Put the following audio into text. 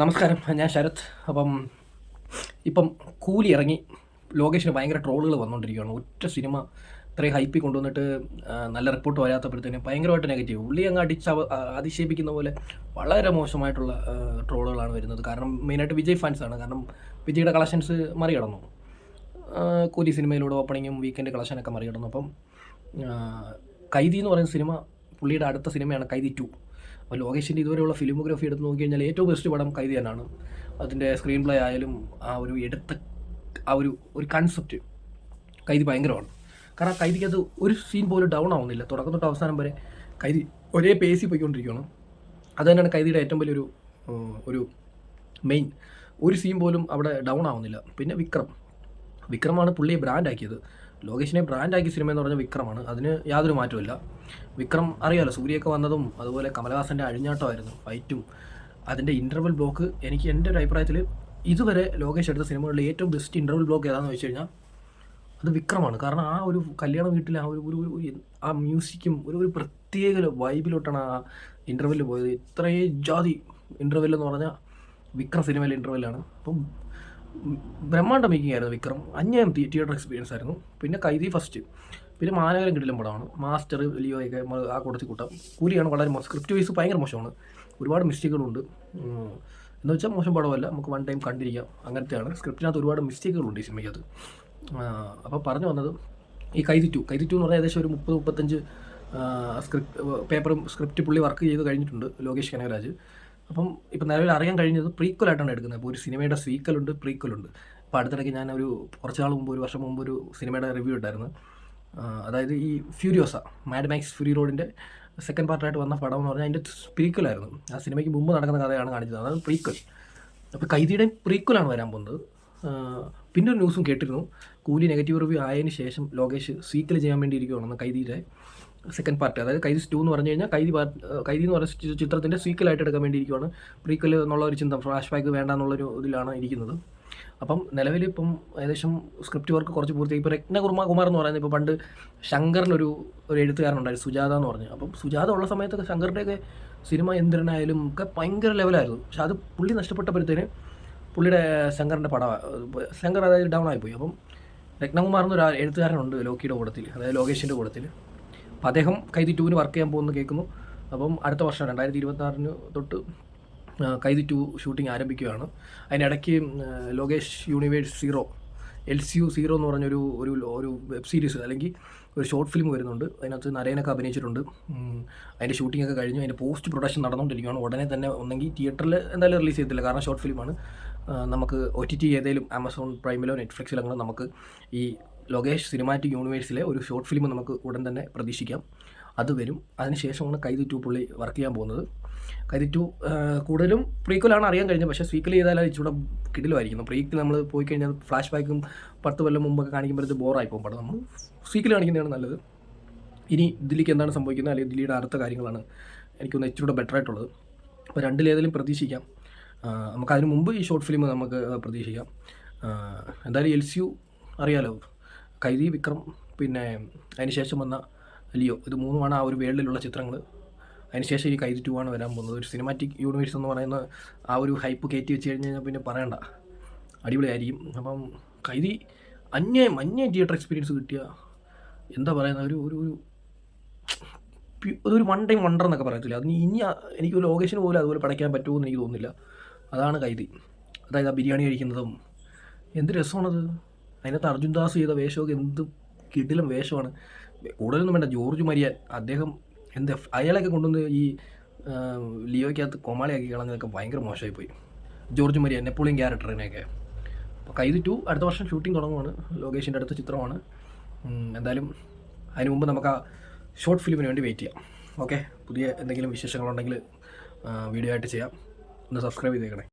നമസ്കാരം ഞാൻ ശരത്. അപ്പം ഇപ്പം കൂലി ഇറങ്ങി ലോകേഷിന് ഭയങ്കര ട്രോളുകൾ വന്നുകൊണ്ടിരിക്കുകയാണ് ഒറ്റ സിനിമ ഇത്രയും ഹൈപ്പിൽ കൊണ്ടുവന്നിട്ട് നല്ല റിപ്പോർട്ട് വരാത്തപ്പോഴത്തേനും ഭയങ്കരമായിട്ട് നെഗറ്റീവ് ഉള്ളി അങ്ങ് അടിച്ച് അതിശയിപ്പിക്കുന്ന പോലെ വളരെ മോശമായിട്ടുള്ള ട്രോളുകളാണ് വരുന്നത്. കാരണം മെയിനായിട്ട് വിജയ് ഫാൻസാണ് കാരണം വിജയുടെ കളക്ഷൻസ് മറികടന്നു. കൂലി സിനിമയിലൂടെ ഓപ്പണിങ്ങും വീക്കെൻഡ് കളക്ഷനൊക്കെ മറികടന്നു. അപ്പം കൈതി എന്ന് പറയുന്ന സിനിമ പുള്ളിയുടെ അടുത്ത സിനിമയാണ് കൈതി ടു അപ്പോൾ ലോകേഷിന്റെ ഇതുവരെയുള്ള ഫിലിമോഗ്രഫി എടുത്ത് നോക്കി കഴിഞ്ഞാൽ ഏറ്റവും ബെസ്റ്റ് പടം കൈതി തന്നെയാണ് അതിന്റെ സ്ക്രീൻ പ്ലേ ആയാലും ആ ഒരു എടുത്ത ആ ഒരു ഒരു കൺസെപ്റ്റ് കൈതി ഭയങ്കരമാണ്. കാരണം കൈതിക്കകത്ത് ഒരു സീൻ പോലും ഡൗൺ ആവുന്നില്ല. തുടക്കം തൊട്ട് അവസാനം വരെ കൈതി ഒരേ പേസിൽ പോയിക്കൊണ്ടിരിക്കുകയാണ്. അത് തന്നെയാണ് കൈതിയുടെ ഏറ്റവും വലിയൊരു ഒരു മെയിൻ ഒരു സീൻ പോലും അവിടെ ഡൗൺ ആവുന്നില്ല. പിന്നെ വിക്രം. വിക്രമാണ് പുള്ളിയെ ബ്രാൻഡാക്കിയത് ലോകേഷിനെ ബ്രാൻഡാക്കിയ സിനിമ എന്ന് പറഞ്ഞാൽ വിക്രമാണ്. അതിന് യാതൊരു മാറ്റമില്ല വിക്രം അറിയാലോ സൂര്യയൊക്കെ വന്നതും അതുപോലെ കമലഹാസന്റെ അഴിഞ്ഞാട്ടമായിരുന്നു ഫൈറ്റും അതിന്റെ ഇന്റർവൽ ബ്ലോക്ക് എനിക്ക് എന്റെ ഒരു അഭിപ്രായത്തിൽ ഇതുവരെ ലോകേഷ് എടുത്ത സിനിമകളിൽ ഏറ്റവും ബെസ്റ്റ് ഇന്റർവൽ ബ്ലോക്ക് ഏതാണെന്ന് വെച്ച് കഴിഞ്ഞാൽ അത് വിക്രമാണ്. കാരണം ആ ഒരു കല്യാണ വീട്ടിലെ ആ ഒരു ഒരു ആ മ്യൂസിക്കും ഒരു ഒരു പ്രത്യേക വൈബിലോട്ടാണ് ആ ഇന്റർവെല്ലിൽ പോയത്. ഇത്രയും ജാതി ഇന്റർവെൽ എന്ന് പറഞ്ഞാൽ വിക്രം സിനിമയിലെ ഇന്റർവെല്ലാണ് അപ്പം ഉം, ബ്രഹ്മാണ്ഡ മേക്കിംഗ് ആയിരുന്നു വിക്രം. അന്യം തിയേറ്റർ എക്സ്പീരിയൻസ് ആയിരുന്നു. പിന്നെ കൈതി ഫസ്റ്റ് പിന്നെ മാനകരം കിടിലം പടമാണ്. മാസ്റ്റർ ലിയോയൊക്കെ ആ കൂട്ടത്തിൽ കൂട്ടാം. കൂലിയാണ് വളരെ മോശം. സ്ക്രിപ്റ്റ് വൈസ് ഭയങ്കര മോശമാണ്. ഒരുപാട് മിസ്റ്റേക്കുകളുണ്ട് എന്ന് വെച്ചാൽ മോശം പടമല്ല. നമുക്ക് വൺ ടൈം കണ്ടിരിക്കാം. അങ്ങനത്തെയാണ്. സ്ക്രിപ്റ്റിനകത്ത് ഒരുപാട് മിസ്റ്റേക്കുകളുണ്ട് ഈ സിനിമയ്ക്കകത്ത്. അപ്പോൾ പറഞ്ഞു വന്നത് ഈ കൈതി ടു കൈതി ടു എന്ന് പറഞ്ഞാൽ ഏകദേശം ഒരു മുപ്പത് മുപ്പത്തഞ്ച് സ്ക്രിപ്റ്റ് പേപ്പറും സ്ക്രിപ്റ്റ് പുള്ളി വർക്ക് ചെയ്ത് കഴിഞ്ഞിട്ടുണ്ട്. ലോകേഷ് കനകരാജ്. അപ്പം ഇപ്പം നിലവിൽ അറിയാൻ കഴിഞ്ഞത് പ്രീക്വലായിട്ടാണ് എടുക്കുന്നത്. ഒരു സിനിമയുടെ സീക്വലുണ്ട് പ്രീക്വലുണ്ട്. അപ്പോൾ അടുത്തിടയ്ക്ക് ഞാൻ ഒരു കുറച്ച് നാൾ മുമ്പ് ഒരു വർഷം മുമ്പ് ഒരു സിനിമയുടെ റിവ്യൂ ഉണ്ടായിരുന്നു അതായത് ഈ ഫ്യൂരിയോസ മാഡ് മാക്സ് ഫ്യൂരി റോഡിന്റെ സെക്കൻഡ് പാർട്ടായിട്ട് വന്ന പടം എന്ന് പറഞ്ഞാൽ അതിന്റെ പ്രീക്വലായിരുന്നു. ആ സിനിമയ്ക്ക് മുമ്പ് നടക്കുന്ന കഥയാണ് കാണിച്ചത്. അതായത് പ്രീക്വൽ. അപ്പോൾ കൈതിയുടെ പ്രീക്വലാണ് വരാൻ പോകുന്നത്. പിന്നെ ഒരു ന്യൂസും കേട്ടിരുന്നു. കൂലി നെഗറ്റീവ് റിവ്യൂ ആയതിനു ശേഷം ലോകേഷ് സീക്വൽ ചെയ്യാൻ വേണ്ടി ഇരിക്കുകയാണെന്ന് കൈതിയുടെ സെക്കൻഡ് പാർട്ട് അതായത് കൈദി ടു എന്ന് പറഞ്ഞു കഴിഞ്ഞാൽ കൈദി പാർട്ട് കൈദി എന്ന് പറയുന്ന ചിത്രത്തിന്റെ സീക്വലായിട്ട് എടുക്കാൻ വേണ്ടിയിരിക്കുവാണ്. പ്രീക്കൽ പ്രീക്വൽ എന്നുള്ള ഒരു ചിന്ത ഫ്ലാഷ് ബാക്ക് വേണ്ട എന്നുള്ളൊരു ഇതിലാണ് ഇരിക്കുന്നത്. അപ്പം നിലവിൽ ഇപ്പം ഏകദേശം സ്ക്രിപ്റ്റ് വർക്ക് കുറച്ച് പൂർത്തിയായി. ഇപ്പോൾ രത്നകുർമ കുമാർ എന്ന് പറയുന്നത് ഇപ്പോൾ പണ്ട് ശങ്കറിനൊരു ഒരു എഴുത്തുകാരനുണ്ടായിരുന്നു സുജാത എന്ന് പറഞ്ഞു. അപ്പം സുജാത ഉള്ള സമയത്തൊക്കെ ശങ്കറിന്റെയൊക്കെ സിനിമ എന്തിനായാലും ഒക്കെ ഭയങ്കര ലെവലായിരുന്നു പക്ഷെ അത് പുള്ളി നഷ്ടപ്പെട്ടപ്പോഴത്തേന് പുള്ളിയുടെ ശങ്കറിന്റെ പടം ശങ്കർ അതായത് ഡൗൺ ആയിപ്പോയി അപ്പം രത്നകുമാർ എന്നൊരു എഴുത്തുകാരനുണ്ട് ലോക്കിയുടെ കൂടത്തിൽ അതായത് ലോകേഷിന്റെ കൂടത്തിൽ അപ്പോൾ അദ്ദേഹം കൈതി ടൂവിന് വർക്ക് ചെയ്യാൻ പോകുന്നു കേൾക്കുന്നു. അപ്പം അടുത്ത വർഷം രണ്ടായിരത്തി ഇരുപത്തി തൊട്ട് കൈതി ടു ഷൂട്ടിംഗ് ആരംഭിക്കുകയാണ്. അതിനിടയ്ക്ക് Lokesh universe zero L C U zero എന്ന് പറഞ്ഞൊരു ഒരു ഒരു വെബ് സീരീസ് അല്ലെങ്കിൽ ഒരു ഷോർട്ട് ഫിലിം വരുന്നുണ്ട്. അതിനകത്ത് നരേനൊക്കെ അഭിനയിച്ചിട്ടുണ്ട്. അതിന്റെ ഷൂട്ടിംഗ് ഒക്കെ കഴിഞ്ഞു. അതിന്റെ പോസ്റ്റ് പ്രൊഡക്ഷൻ നടന്നുകൊണ്ടിരിക്കുകയാണ്. ഉടനെ തന്നെ ഒന്നെങ്കിൽ തിയേറ്ററിൽ എന്തായാലും റിലീസ് ചെയ്തില്ല കാരണം ഷോർട്ട് ഫിലിമാണ്. നമുക്ക് ഒ ടി ടി ഏതെങ്കിലും ആമസോൺ പ്രൈമിലോ നെറ്റ്ഫ്ലിക്സിലോ അങ്ങനെ നമുക്ക് ഈ ലോകേഷ് സിനിമാറ്റിക് യൂണിവേഴ്സിലെ ഒരു ഷോർട്ട് ഫിലിം നമുക്ക് ഉടൻ തന്നെ പ്രതീക്ഷിക്കാം. അത് വരും. അതിനുശേഷമാണ് കൈതി ടു പുള്ളി വർക്ക് ചെയ്യാൻ പോകുന്നത്. കൈതി ടു കൂടുതലും പ്രീക്വലാണ് അറിയാൻ കഴിഞ്ഞത്. പക്ഷേ സ്വീക്കൽ ചെയ്താൽ ഇച്ചിരി കിടിലുമായിരിക്കുന്നു. പ്രീക്ക് നമ്മൾ പോയി കഴിഞ്ഞാൽ ഫ്ലാഷ് ബാക്കും പത്ത് കൊല്ലം മുമ്പൊക്കെ കാണിക്കുമ്പോഴത്തെ ബോറായി പോകും. പടം നമ്മൾ സ്വീക്കൽ കാണിക്കുന്നതാണ് നല്ലത്. ഇനി ദില്ലിക്ക് എന്താണ് സംഭവിക്കുന്നത്? അല്ലെങ്കിൽ ദില്ലിയുടെ അടുത്ത കാര്യങ്ങളാണ് എനിക്കൊന്ന് ഇച്ചിരി കൂടെ ബെറ്റർ ആയിട്ടുള്ളത് അപ്പോൾ രണ്ടിലേതെങ്കിലും പ്രതീക്ഷിക്കാം. നമുക്ക് അതിന് മുമ്പ് ഈ ഷോർട്ട് ഫിലിം നമുക്ക് പ്രതീക്ഷിക്കാം. എന്തായാലും എൽ സി യു അറിയാലോ? കൈതി വിക്രം പിന്നെ അതിനുശേഷം വന്ന ലിയോ. ഇത് മൂന്നുമാണ് ആ ഒരു വേൾഡിലുള്ള ചിത്രങ്ങൾ അതിനുശേഷം ഈ കൈതി ടു ആണ് വരാൻ പോകുന്നത്. ഒരു സിനിമാറ്റിക് യൂണിവേഴ്സ് എന്ന് പറയുന്ന ആ ഒരു ഹൈപ്പ് കയറ്റി വെച്ച് കഴിഞ്ഞ് കഴിഞ്ഞാൽ പിന്നെ പറയണ്ട. അടിപൊളിയായിരിക്കും. അപ്പം കൈതി അന്യായം അന്യായം തിയേറ്റർ എക്സ്പീരിയൻസ് കിട്ടിയ എന്താ പറയുന്ന ഒരു ഒരു ഒരു വൺ ടൈം വണ്ടർ എന്നൊക്കെ പറയത്തില്ല? അത് ഇനി എനിക്ക് ലൊക്കേഷൻ പോലും അതുപോലെ പടയ്ക്കാൻ പറ്റുമോ എന്ന് എനിക്ക് തോന്നുന്നില്ല. അതാണ് കൈതി. അതായത് ആ ബിരിയാണി കഴിക്കുന്നതും. എന്ത് രസമാണത്? അതിനകത്ത് അർജുൻ ദാസ് ചെയ്ത വേഷമൊക്കെ എന്ത് കിടിലും വേഷമാണ്. കൂടുതലൊന്നും വേണ്ട ജോർജ് മരിയാൻ അദ്ദേഹം എന്ത് അയാളൊക്കെ കൊണ്ടുവന്ന് ഈ ലിയോയ്ക്കകത്ത് കൊമാളിയാക്കി കളഞ്ഞതൊക്കെ ഭയങ്കര മോശമായി പോയി ജോർജ് മരിയാൻ നെപ്പോളിയൻ ക്യാരക്ടറിനെയൊക്കെ. അപ്പോൾ കൈതി ടു അടുത്ത വർഷം ഷൂട്ടിംഗ് തുടങ്ങുവാണ് ലോകേഷിന്റെ അടുത്ത ചിത്രമാണ്. എന്തായാലും അതിന് മുമ്പ് നമുക്ക് ആ ഷോർട്ട് ഫിലിമിന് വേണ്ടി വെയിറ്റ് ചെയ്യാം. ഓക്കെ? പുതിയ എന്തെങ്കിലും വിശേഷങ്ങളുണ്ടെങ്കിൽ വീഡിയോ ആയിട്ട് ചെയ്യാം. ഒന്ന് സബ്സ്ക്രൈബ് ചെയ്തേക്കണേ.